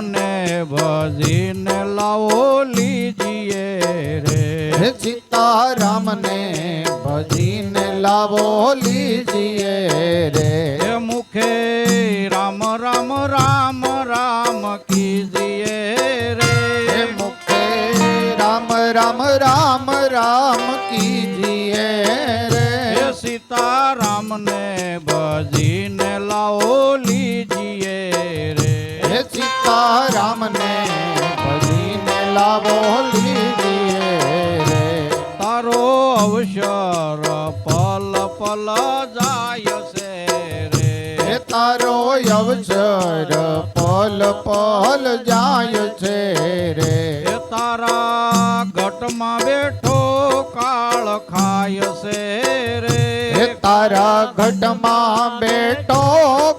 ભજીને લાવો લીજીએ રે. સીતારામને ભજીને લાવો લીજીએ રે. મુખે રામ રામ રામ રામ કીજીએ રે. હે મુખે રામ રામ રામ રામ કીજીએ રે. સીતારામને ભજીને લાવો સીતારામને ભજીને લાવો લીજીએ રે. તારો અવસર પલ પલ જાય છે રે. તારો અવસર પલ પલ જાય છે રે. તારા ઘટમાં બેઠો કાળ ખાય છે રે. તારા ઘટમાં બેઠો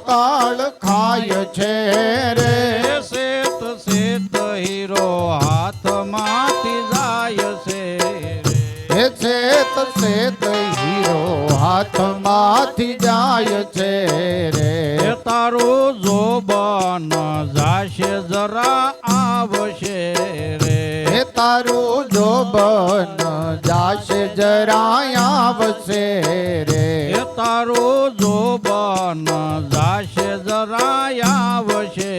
કાળ ખાય છે હાથમાંથી જાય છે રે. તારું જોબન જાશે જરા આવશે રે. તારું જોબન જાશે જરા આવશે રે. તારું જોબન જાશે જરા આવશે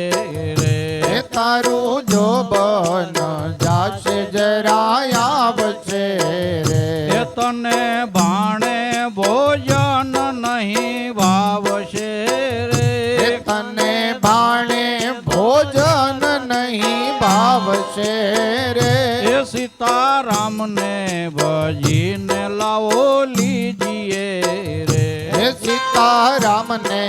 રે. તારું જોબન જાશે જરા આવશે રે. તને ભાણે ભોજન નહીં ભાવશે રે. એ સીતારામને ભજીને લાવો લીજીએ રે. હે સીતારામને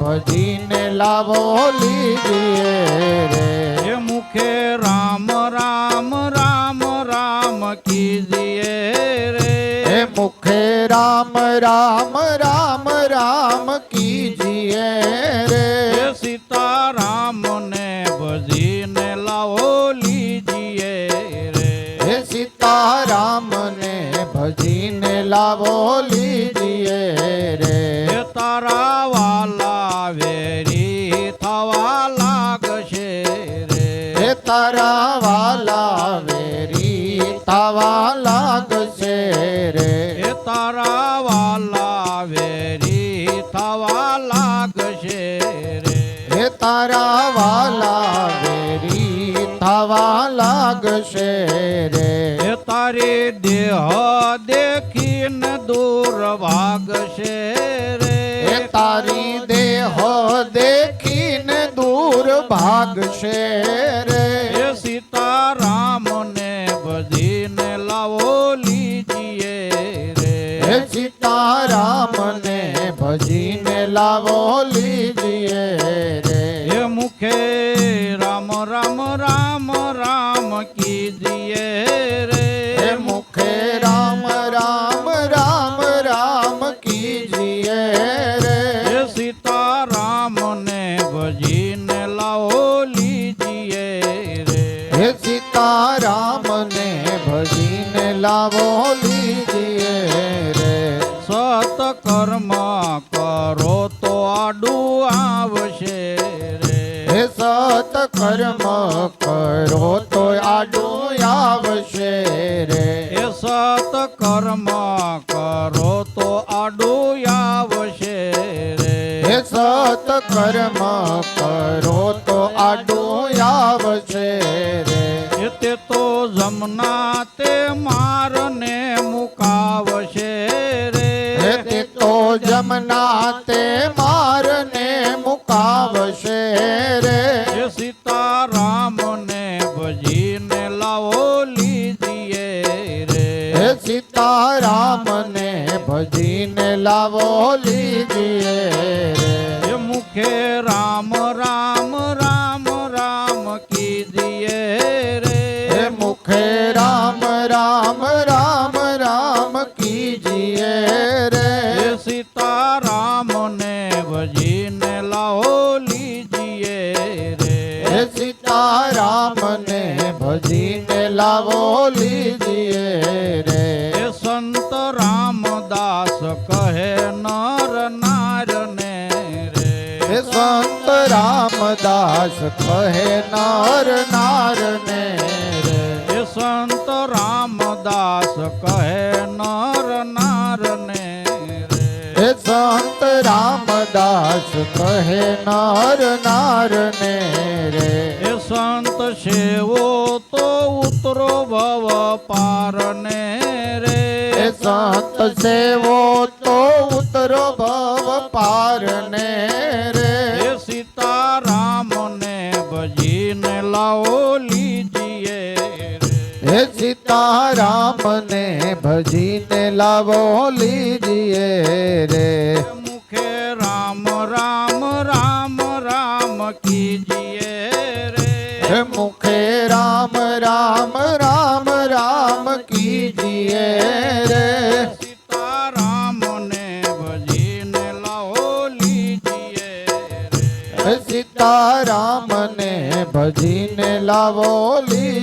ભજીને લાવો લીજીએ રે. એ મુખે રામ રામ રામ રામ કીજીએ રે. હે મુખે રામ રામ રામ રામ કીજીએ રે. એ સીતારામને ભજીને લાવો લીજીએ રે. તારા વાલા વેરી થવા લાગશે રે. તારા વાલા વેરી થવા લાગશે રે. તારા વાલા વેરી થવા લાગશે રે. તારા વાલા તારી દેહ દેખીને દૂર ભાગશે રે. તારી દેહ દેખીને દૂર ભાગશે રે. સીતારામ ને ભજીને લાવો લીજીએ રે. સીતારામ ને ભજીને લાવો લીજીએ રે. મુખે રામ રામ રામ રામ કીજીએ હે સીતારામને ભજીને લાવો લીજીએ રે. સતકર્મ કરો તો આડું આવશે રે. હે સત કર્મ કરો તો આડું આવશે રે. એ સતકર્મ કરો તો આડું આવશે રે. હે સત કર્મ કરો જમના તે મારને મુકાવશે રે. તે તો જમના તે મારને મુકાવશે રે. એ સીતારામને ભજીને લાવો લીજીએ રે. હે સીતારામને ભજીને લાવો લીજીએ રે. મુખે બોલી દીએ રે. સંત રામદાસ કહે નર નારને રે. સંત રામદાસ કહે નર નારને રે. સંત રામદાસ કહે નર નારને રે. સંત રામદાસ કહે નર નારને રે. સંત સેવો તો ઉતરો ભવ પારને રે. સંત સેવો તો ઉતરો ભવ પારને રે. સીતારામ ને ભજીને લાવો લીજીએ રે. હે સીતારામ ને ભજીને લાવો લીજીએ રે. રે હે સીતારામ ને લાવો લી